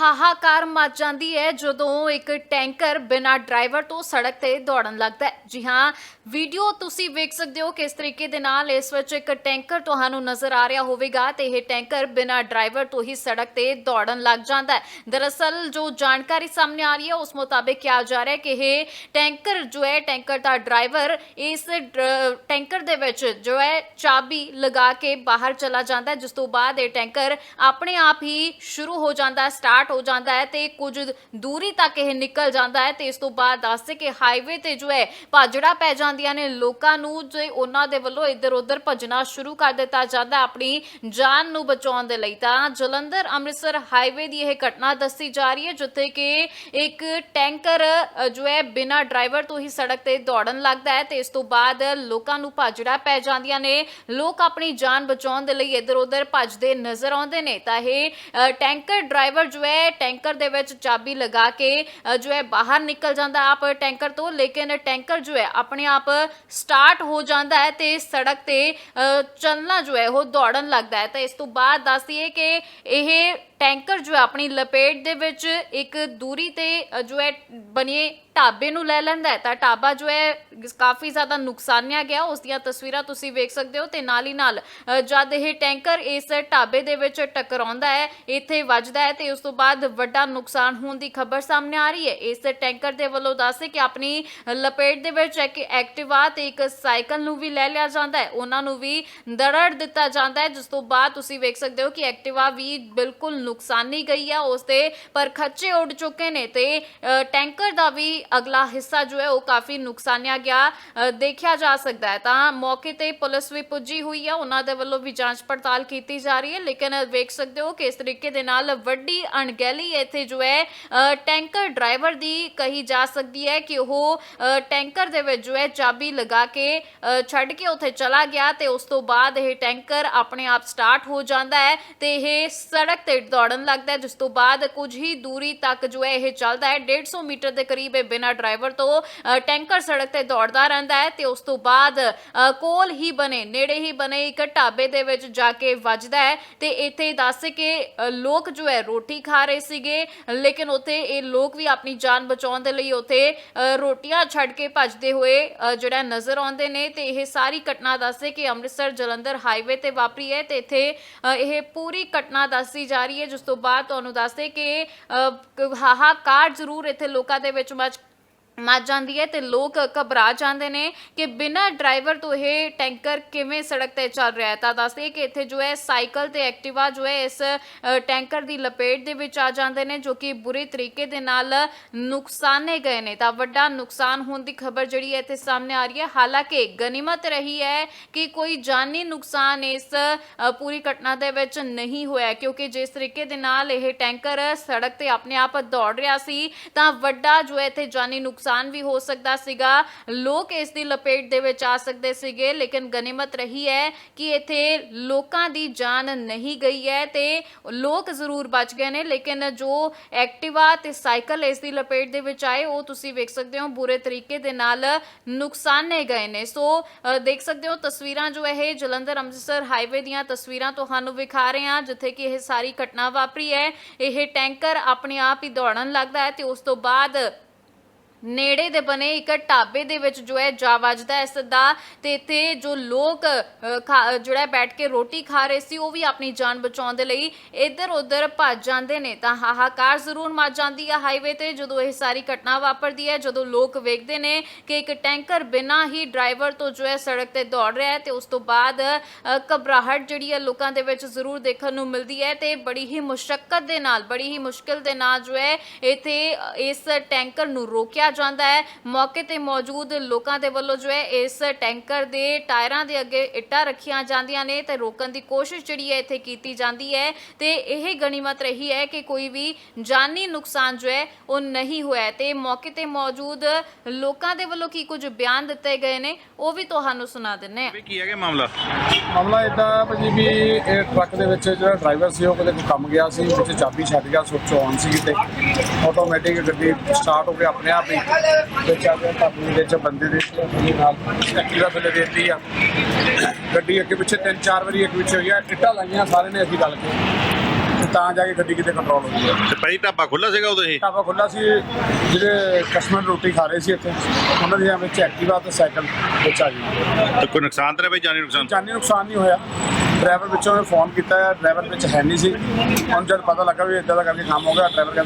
ਹਾਹਾਕਾਰ much ਜਾਂਦੀ ਹੈ ਜਦੋਂ ਇੱਕ ਟੈਂਕਰ ਬਿਨਾਂ ਡਰਾਈਵਰ ਤੋਂ ਸੜਕ ਤੇ ਦੌੜਨ ਲੱਗਦਾ ਹੈ। ਜੀ ਹਾਂ, ਵੀਡੀਓ ਤੁਸੀਂ ਵੇਖ ਸਕਦੇ ਹੋ ਕਿਸ ਤਰੀਕੇ ਦੇ ਨਾਲ ਇਸ ਵਿੱਚ ਇੱਕ ਟੈਂਕਰ ਤੁਹਾਨੂੰ ਨਜ਼ਰ ਆ ਰਿਹਾ ਹੋਵੇਗਾ ਤੇ ਇਹ ਟੈਂਕਰ ਬਿਨਾਂ ਡਰਾਈਵਰ ਤੋਂ ਹੀ ਸੜਕ ਤੇ ਦੌੜਨ ਲੱਗ ਜਾਂਦਾ ਹੈ। ਦਰਅਸਲ ਜੋ ਜਾਣਕਾਰੀ ਸਾਹਮਣੇ ਆ ਰਹੀ ਹੈ, ਉਸ ਮੁਤਾਬਿਕ ਕਿਹਾ ਜਾ ਰਿਹਾ ਹੈ ਕਿ ਇਹ ਟੈਂਕਰ ਜੋ ਹੈ, ਟੈਂਕਰ ਦਾ ਡਰਾਈਵਰ ਇਸ ਟੈਂਕਰ ਦੇ ਵਿੱਚ ਜੋ ਹੈ, ਚਾਬੀ ਲਗਾ ਕੇ ਬਾਹਰ ਚਲਾ ਜਾਂਦਾ ਹੈ, ਜਿਸ ਤੋਂ ਬਾਅਦ ਇਹ ਟੈਂਕਰ ਆਪਣੇ ਆਪ ਹੀ ਸ਼ੁਰੂ ਹੋ ਜਾਂਦਾ ਹੈ, ਸਟਾਰਟ ਹੋ ਜਾਂਦਾ ਹੈ ਤੇ ਕੁਝ ਦੂਰੀ ਤੱਕ ਇਹ ਨਿਕਲ ਜਾਂਦਾ ਹੈ ਤੇ ਇਸ ਤੋਂ ਬਾਅਦ ਦੱਸਦੇ ਕਿ ਹਾਈਵੇ ਤੇ ਜੋ ਹੈ ਭਾਜੜਾ ਪੈ ਜਾਂਦੀਆਂ ਨੇ। ਲੋਕਾਂ ਨੂੰ ਜੇ ਉਹਨਾਂ ਦੇ ਵੱਲੋਂ ਇੱਧਰ ਉੱਧਰ ਭੱਜਣਾ ਸ਼ੁਰੂ ਕਰ ਦਿੱਤਾ ਜਾਂਦਾ ਆਪਣੀ ਜਾਨ ਨੂੰ ਬਚਾਉਣ ਦੇ ਲਈ, ਤਾਂ ਜਲੰਧਰ ਅੰਮ੍ਰਿਤਸਰ ਹਾਈਵੇ ਦੀ ਇਹ ਘਟਨਾ ਦੱਸੀ ਜਾ ਰਹੀ ਹੈ, ਜਿੱਥੇ ਕਿ ਇੱਕ ਟੈਂਕਰ ਜੋ ਹੈ ਬਿਨਾਂ ਡਰਾਈਵਰ ਤੋਂ ਹੀ ਸੜਕ ਤੇ ਦੌੜਨ ਲੱਗਦਾ ਹੈ ਤੇ ਇਸ ਤੋਂ ਬਾਅਦ ਲੋਕਾਂ ਨੂੰ ਭਾਜੜਾ ਪੈ ਜਾਂਦੀਆਂ ਨੇ। ਲੋਕ ਆਪਣੀ ਜਾਨ ਬਚਾਉਣ ਦੇ ਲਈ ਇੱਧਰ ਉੱਧਰ ਭੱਜਦੇ ਨਜ਼ਰ ਆਉਂਦੇ ਨੇ। ਤਾਂ ਇਹ ਟੈਂਕਰ ਡਰਾਈਵਰ ਜੋ ਹੈ ਟੈਂਕਰ ਦੇ ਵਿੱਚ ਚਾਬੀ ਲਗਾ ਕੇ ਜੋ ਹੈ ਬਾਹਰ ਨਿਕਲ ਜਾਂਦਾ ਆਪ ਟੈਂਕਰ ਤੋਂ ਲੇਕਿਨ ਟੈਂਕਰ ਜੋ ਹੈ ਆਪਣੇ ਆਪ ਸਟਾਰਟ ਹੋ ਜਾਂਦਾ ਹੈ ਤੇ ਸੜਕ ਤੇ ਅ, ਚੱਲਣਾ ਜੋ ਹੈ ਉਹ ਦੌੜਨ ਲੱਗਦਾ ਹੈ। ਤਾਂ ਇਸ ਤੋਂ ਬਾਅਦ ਦੱਸਦੀਏ ਕਿ ਇਹ ਟੈਂਕਰ ਜੋ ਹੈ ਆਪਣੀ ਲਪੇਟ ਦੇ ਵਿੱਚ ਇੱਕ ਦੂਰੀ ਤੇ ਜੋ ਹੈ ਬਣੇ ਢਾਬੇ ਨੂੰ ਲੈ ਲੈਂਦਾ ਹੈ। ਤਾਂ ਢਾਬਾ ਜੋ ਹੈ ਕਾਫੀ ਜ਼ਿਆਦਾ ਨੁਕਸਾਨਿਆ ਗਿਆ। ਉਸ ਦੀਆਂ ਤਸਵੀਰਾਂ ਤੁਸੀਂ ਵੇਖ ਸਕਦੇ ਹੋ ਤੇ ਨਾਲ ਹੀ ਨਾਲ ਜਦ ਇਹ ਟੈਂਕਰ ਇਸ ਢਾਬੇ ਦੇ ਵਿੱਚ ਟਕਰਾਉਂਦਾ ਹੈ, ਇੱਥੇ ਵੱਜਦਾ ਹੈ ਤੇ ਉਸ ਤੋਂ ਬਾਅਦ ਵੱਡਾ ਨੁਕਸਾਨ ਹੋਣ ਦੀ ਖਬਰ ਸਾਹਮਣੇ ਆ ਰਹੀ ਹੈ। ਇਸ ਟੈਂਕਰ ਦੇ ਵੱਲੋਂ ਦੱਸੇ ਕਿ ਆਪਣੀ ਲਪੇਟ ਦੇ ਵਿੱਚ ਇੱਕ ਐਕਟਿਵਾ ਤੇ ਇੱਕ ਸਾਈਕਲ ਨੂੰ ਵੀ ਲੈ ਲਿਆ ਜਾਂਦਾ ਹੈ। ਉਹਨਾਂ ਨੂੰ ਵੀ ਦਰੜ ਦਿੱਤਾ ਜਾਂਦਾ ਹੈ। ਜਿਸ ਤੋਂ ਬਾਅਦ ਤੁਸੀਂ ਵੇਖ ਸਕਦੇ ਹੋ ਕਿ ਐਕਟਿਵਾ ਵੀ ਬਿਲਕੁਲ ਨੁਕਸਾਨੀ ਗਈ ਹੈ ਉਸ ਦੇ ਪਰ ਖੱਚੇ ਉੱਡ ਚੁੱਕੇ ਨੇ ਤੇ ਟੈਂਕਰ ਦਾ ਵੀ ਅਗਲਾ ਹਿੱਸਾ ਜੋ ਹੈ ਉਹ ਕਾਫੀ ਨੁਕਸਾਨਿਆ ਗਿਆ ਦੇਖਿਆ ਜਾ ਸਕਦਾ ਹੈ। ਤਾਂ ਮੌਕੇ ਤੇ ਪੁਲਿਸ ਵੀ ਪੁੱਜੀ ਹੋਈ ਹੈ ਉਹਨਾਂ ਦੇ ਵੱਲੋਂ ਵੀ ਜਾਂਚ ਪੜਤਾਲ ਕੀਤੀ ਜਾ ਰਹੀ ਹੈ, ਲੇਕਿਨ ਵੇਖ ਸਕਦੇ ਹੋ ਕਿ ਇਸ ਤਰੀਕੇ ਦੇ ਨਾਲ ਵੱਡੀ ਅਣਗਹਿਲੀ ਇੱਥੇ ਜੋ ਹੈ ਟੈਂਕਰ ਡਰਾਈਵਰ ਦੀ ਕਹੀ ਜਾ ਸਕਦੀ ਹੈ ਕਿ ਉਹ ਟੈਂਕਰ ਦੇ ਵਿੱਚ ਜੋ ਹੈ ਚਾਬੀ ਲਗਾ ਕੇ ਛੱਡ ਕੇ ਉੱਥੇ ਚਲਾ ਗਿਆ ਤੇ ਉਸ ਤੋਂ ਬਾਅਦ ਇਹ ਟੈਂਕਰ ਆਪਣੇ ਆਪ ਸਟਾਰਟ ਹੋ ਜਾਂਦਾ ਹੈ ਤੇ ਇਹ ਸੜਕ ਤੇ ਦੌੜਨ ਲੱਗਦਾ ਹੈ ਜਿਸ ਤੋਂ ਬਾਅਦ ਕੁਝ ਹੀ ਦੂਰੀ ਤੱਕ ਜੋ ਹੈ ਇਹ ਚੱਲਦਾ ਹੈ। 150 ਮੀਟਰ ਦੇ ਕਰੀਬ ਇਹ ਬਿਨਾਂ ਡਰਾਈਵਰ ਤੋਂ ਟੈਂਕਰ ਸੜਕ ਤੇ ਦੌੜਦਾ ਰਹਿੰਦਾ ਹੈ ਤੇ ਉਸ ਤੋਂ ਬਾਅਦ ਕੋਲ ਹੀ ਬਨੇ ਨੇੜੇ ਹੀ ਬਨੇ ਇੱਕ ਢਾਬੇ ਦੇ ਵਿੱਚ ਜਾ ਕੇ ਵੱਜਦਾ ਹੈ ਤੇ ਇੱਥੇ ਦੱਸ ਕਿ ਲੋਕ ਜੋ ਹੈ ਰੋਟੀ ਖਾ ਰਹੇ ਸੀਗੇ ਲੇਕਿਨ ਉੱਥੇ ਇਹ ਲੋਕ ਵੀ ਆਪਣੀ ਜਾਨ ਬਚਾਉਣ ਦੇ ਲਈ ਉੱਥੇ ਅ, ਰੋਟੀਆਂ ਛੱਡ ਕੇ ਭੱਜਦੇ ਹੋਏ ਜਿਹੜਾ ਨਜ਼ਰ ਆਉਂਦੇ ਨੇ ਤੇ ਇਹ ਸਾਰੀ ਘਟਨਾ ਦੱਸਦੇ ਕਿ ਅੰਮ੍ਰਿਤਸਰ ਜਲੰਧਰ ਹਾਈਵੇ ਤੇ ਵਾਪਰੀ ਹੈ ਤੇ ਇੱਥੇ ਇਹ ਪੂਰੀ ਘਟਨਾ ਦੱਸੀ ਜਾ ਰਹੀ ਹੈ ਜਿਸ ਤੋਂ ਬਾਅਦ ਤੁਹਾਨੂੰ ਦੱਸਦੇ ਕਿ ਅ, ਹਾਹਾਕਾਰ ਜ਼ਰੂਰ ਇੱਥੇ ਲੋਕਾਂ ਦੇ ਵਿੱਚ ਮਚ ਮੱਚ ਜਾਂਦੀ ਹੈ ਤੇ ਲੋਕ ਘਬਰਾ ਜਾਂਦੇ ਨੇ ਕਿ ਬਿਨਾਂ ਡਰਾਈਵਰ ਤੋਂ ਇਹ ਟੈਂਕਰ ਕਿਵੇਂ ਸੜਕ ਤੇ ਚੱਲ ਰਿਹਾ ਹੈ। ਤਾਂ ਦੱਸਦੇ ਕਿ ਇੱਥੇ ਜੋ ਹੈ, ਸਾਈਕਲ ਤੇ ਐਕਟਿਵਾ ਜੋ ਹੈ, ਇਸ ਟੈਂਕਰ ਦੀ ਲਪੇਟ ਦੇ ਵਿੱਚ ਆ ਜਾਂਦੇ ਨੇ, ਜੋ ਕਿ ਬੁਰੇ ਤਰੀਕੇ ਦੇ ਨਾਲ ਨੁਕਸਾਨੇ ਗਏ ਨੇ। ਤਾਂ ਵੱਡਾ ਨੁਕਸਾਨ ਹੋਣ ਦੀ ਖਬਰ ਜਿਹੜੀ ਹੈ ਇੱਥੇ ਸਾਹਮਣੇ ਆ ਰਹੀ ਹੈ। ਹਾਲਾਂਕਿ ਗਨੀਮਤ ਰਹੀ ਹੈ ਕਿ ਕੋਈ ਜਾਨੀ ਨੁਕਸਾਨ ਇਸ ਪੂਰੀ ਘਟਨਾ ਦੇ ਵਿੱਚ ਨਹੀਂ ਹੋਇਆ ਕਿਉਂਕਿ ਜਿਸ ਤਰੀਕੇ ਦੇ ਨਾਲ ਇਹ ਟੈਂਕਰ ਸੜਕ ਤੇ ਆਪਣੇ ਆਪ ਦੌੜ ਰਿਹਾ ਸੀ, ਤਾਂ ਵੱਡਾ ਜੋ ਹੈ ਇੱਥੇ ਜਾਨੀ ਨੁਕਸਾਨ ਨੁਕਸਾਨ ਵੀ ਹੋ ਸਕਦਾ ਸੀਗਾ। ਲੋਕ ਇਸ ਦੀ ਲਪੇਟ ਦੇ ਵਿੱਚ ਆ ਸਕਦੇ ਸੀਗੇ, ਲੇਕਿਨ ਗਨੀਮਤ ਰਹੀ ਹੈ ਕਿ ਇੱਥੇ ਲੋਕਾਂ ਦੀ ਜਾਨ ਨਹੀਂ ਗਈ ਹੈ ਤੇ ਲੋਕ ਜ਼ਰੂਰ ਬਚ ਗਏ ਨੇ, ਲੇਕਿਨ ਜੋ ਐਕਟਿਵਾ ਤੇ ਸਾਈਕਲ ਇਸ ਦੀ ਲਪੇਟ ਦੇ ਵਿੱਚ ਆਏ, ਉਹ ਤੁਸੀਂ ਵੇਖ ਸਕਦੇ ਹੋ, ਬੁਰੇ ਤਰੀਕੇ ਦੇ ਨਾਲ ਨੁਕਸਾਨੇ ਗਏ ਨੇ। ਸੋ ਦੇਖ ਸਕਦੇ ਹੋ ਤਸਵੀਰਾਂ ਜੋ ਇਹ ਜਲੰਧਰ ਅੰਮ੍ਰਿਤਸਰ ਹਾਈਵੇ ਦੀਆਂ ਤਸਵੀਰਾਂ ਤੁਹਾਨੂੰ ਵਿਖਾ ਰਹੇ ਹਾਂ, ਜਿੱਥੇ ਕਿ ਇਹ ਸਾਰੀ ਘਟਨਾ ਵਾਪਰੀ ਹੈ। ਇਹ ਟੈਂਕਰ ਆਪਣੇ ਆਪ ਹੀ ਦੌੜਨ ਲੱਗਦਾ ਹੈ ਤੇ ਉਸ ਤੋਂ ਬਾਅਦ ਨੇੜੇ ਦੇ ਬਨੇ ਇੱਕ ਢਾਬੇ ਦੇ ਵਿੱਚ ਜੋ ਹੈ ਜਾ ਵੱਜਦਾ ਹੈ ਸਿੱਧਾ ਤੇ ਇੱਥੇ ਜੋ ਲੋਕ ਖਾ- ਜਿਹੜਾ ਬੈਠ ਕੇ ਰੋਟੀ ਖਾ ਰਹੇ ਸੀ, ਉਹ ਵੀ ਆਪਣੀ ਜਾਨ ਬਚਾਉਣ ਦੇ ਲਈ ਇੱਧਰ ਉੱਧਰ ਭੱਜ ਜਾਂਦੇ ਨੇ। ਤਾਂ ਹਾਹਾਕਾਰ ਜ਼ਰੂਰ ਮਚ ਜਾਂਦੀ ਹੈ ਹਾਈਵੇ ਤੇ ਜਦੋਂ ਇਹ ਸਾਰੀ ਘਟਨਾ ਵਾਪਰਦੀ ਹੈ, ਜਦੋਂ ਲੋਕ ਵੇਖਦੇ ਨੇ ਕਿ ਇੱਕ ਟੈਂਕਰ ਬਿਨਾਂ ਹੀ ਡਰਾਈਵਰ ਤੋਂ ਜੋ ਹੈ ਸੜਕ ਤੇ ਦੌੜ ਰਿਹਾ ਹੈ ਤੇ ਉਸ ਤੋਂ ਬਾਅਦ ਘਬਰਾਹਟ ਜਿਹੜੀ ਹੈ ਲੋਕਾਂ ਦੇ ਵਿੱਚ ਜ਼ਰੂਰ ਦੇਖਣ ਨੂੰ ਮਿਲਦੀ ਹੈ ਤੇ ਬੜੀ ਹੀ ਮੁਸ਼ਕਲ ਦੇ ਨਾਲ, ਬੜੀ ਹੀ ਮੁਸ਼ਕਲ ਦੇ ਨਾਲ ਜੋ ਹੈ ਇੱਥੇ ਇਸ ਟੈਂਕਰ ਨੂੰ ਰੋਕਿਆ ਜਾਂਦਾ ਹੈ। ਮੌਕੇ ਤੇ ਮੌਜੂਦ ਲੋਕਾਂ ਦੇ ਵੱਲੋਂ ਜੋ ਹੈ ਇਸ ਟੈਂਕਰ ਦੇ ਟਾਇਰਾਂ ਦੇ ਅੱਗੇ ਇੱਟਾਂ ਰੱਖੀਆਂ ਜਾਂਦੀਆਂ ਨੇ ਤੇ ਰੋਕਣ ਦੀ ਕੋਸ਼ਿਸ਼ ਜਿਹੜੀ ਹੈ ਇੱਥੇ ਕੀਤੀ ਜਾਂਦੀ ਹੈ। ਤੇ ਇਹ ਗਨੀਮਤ ਰਹੀ ਹੈ ਕਿ ਕੋਈ ਵੀ ਜਾਨੀ ਨੁਕਸਾਨ ਜੋ ਹੈ ਉਹ ਨਹੀਂ ਹੋਇਆ ਤੇ ਮੌਕੇ ਤੇ ਮੌਜੂਦ ਲੋਕਾਂ ਦੇ ਵੱਲੋਂ ਕੀ ਕੁਝ ਬਿਆਨ ਦਿੱਤੇ ਗਏ ਨੇ ਉਹ ਵੀ ਤੁਹਾਨੂੰ ਸੁਣਾ ਦਿੰਨੇ ਆ ਵੀ ਕੀ ਹੈਗਾ ਮਾਮਲਾ? ਮਾਮਲਾ ਇਦਾਂ ਭਾਜੀ ਵੀ ਇਹ ਟਰੱਕ ਦੇ ਵਿੱਚ ਜਿਹੜਾ ਡਰਾਈਵਰ ਸੀ ਉਹ ਕਿਤੇ ਕੋਈ ਕੰਮ ਗਿਆ ਸੀ ਵਿੱਚ ਚਾਬੀ ਛੱਡ ਗਿਆ ਸੁੱਚ ਆਨ ਸੀ ਤੇ ਆਟੋਮੈਟਿਕ ਗੱਡੀ ਸਟਾਰਟ ਹੋ ਕੇ ਆਪਣੇ ਆਪ ਹੀ ਵਿੱਚ ਆ ਕੇ ਢਾਬੇ ਵਿੱਚ ਬੰਦੇ ਦੇ ਉਹਦੇ ਨਾਲ ਐਕਟਿਵਾ ਥੱਲੇ ਦੇ ਦਿੱਤੀ ਆ। ਗੱਡੀ ਅੱਗੇ ਪਿੱਛੇ ਤਿੰਨ ਚਾਰ ਵਾਰੀ ਇੱਕ ਵਿੱਚ ਹੋਈ ਆ ਇੱਟਾਂ ਲਾਈਆਂ ਸਾਰੇ ਨੇ ਅਸੀਂ ਗੱਲ ਕੇ। ਤਾਂ ਜਾ ਕੇ ਗੱਡੀ ਕਿਤੇ ਕੰਟਰੋਲ ਹੈ ਤੇ ਭਾਈ ਢਾਬਾ ਖੁੱਲਾ ਸੀਗਾ ਉਦੋਂ ਇਹ? ਢਾਬਾ ਖੁੱਲਾ ਸੀ ਜਿਹੜੇ ਕਸਟਮਰ ਰੋਟੀ ਖਾ ਰਹੇ ਸੀ ਇੱਥੇ ਉਹਨਾਂ ਦੀਆਂ ਵਿੱਚ ਐਕਟਿਵਾ ਤੇ ਸਾਈਕਲ ਵਿੱਚ ਆ ਗਈ। ਤੇ ਕੋਈ ਨੁਕਸਾਨ ਤਾਂ ਨਹੀਂ ਭਾਈ ਜਾਨੀ ਨੁਕਸਾਨ? ਜਾਨੀ ਨੁਕਸਾਨ ਨਹੀਂ ਹੋਇਆ। ਡਰਾਈਵਰ ਵਿੱਚੋਂ ਫੋਨ ਕੀਤਾ ਡਰਾਈਵਰ ਵਿੱਚ ਹੈ ਨਹੀਂ ਸੀ। ਹੁਣ ਜਦ ਪਤਾ ਲੱਗਾ ਵੀ ਇਦਾਂ ਦਾ ਕਰਕੇ ਕੰਮ ਹੋ ਗਿਆ ਡਰਾਈਵਰ ਕਹਿੰਦਾ